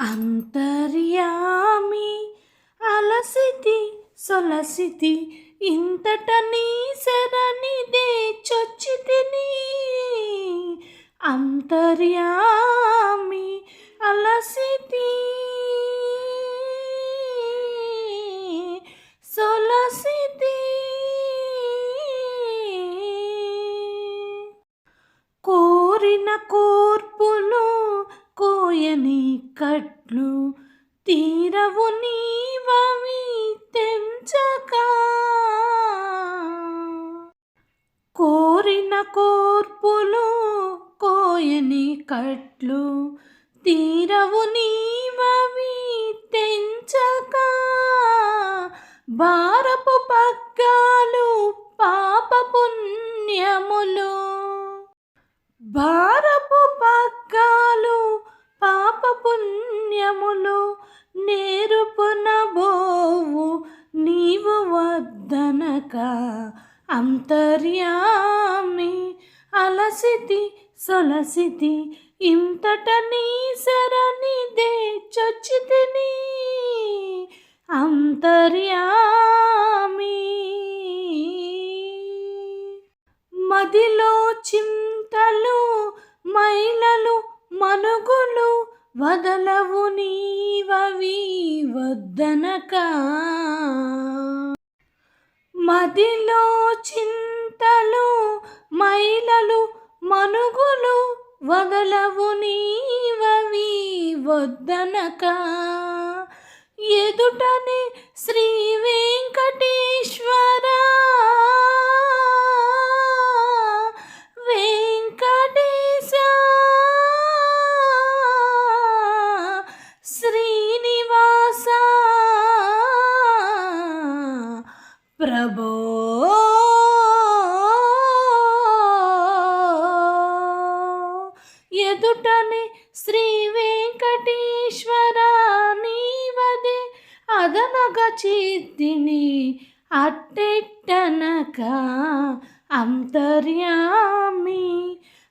అంతర్యామి అలసితి సొలసితి ఇంతట నీ శరణిదే చొచ్చితిని అంతర్యామి అలసితి సొలసితి. కోరిన కోర్పులు కోయని కట్లు తీరవు నీవవి తెంచక. కోరిన కోర్పులు కోయని కట్లు తీరవు నీవవి తెంచక. భారపు పగ్గాలు పాప వద్దనక అంతర్యామి అలసితి సొలసితి ఇంతట నీ శరణిదే చొచ్చితిని అంతర్యామి. మదిలో చింతలు మైలలు మనుగులు వదలవు నీవవి వద్దనకా. మదిలో చింతలు మైలలు మనుగులు వదలవు నీవవి వద్దనక. ఎదుటనే శ్రీ వెంకటేశ్వర ప్రభో ఎదుటనే శ్రీ వెంకటేశ్వర నీవదే అదనగ చిత్తిని అట్టెట్టనక అంతర్యామి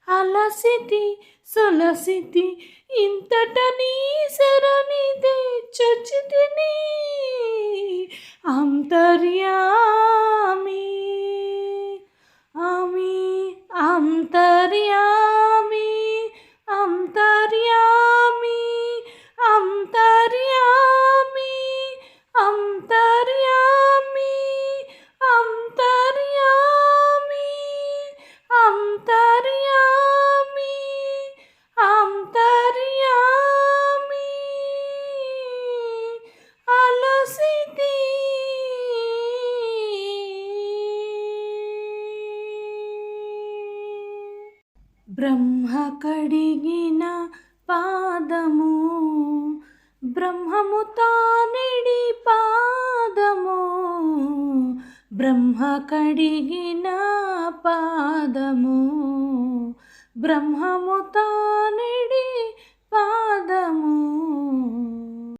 అలసితి సులసితి ఇంతట నీ శరణి తెచ్చుచితిని అంతర్యామి బ్రహ్మ కడిగిన పాదము బ్రహ్మము తానిడి పాదము బ్రహ్మ కడిగిన పాదము బ్రహ్మము తానిడి పాదము.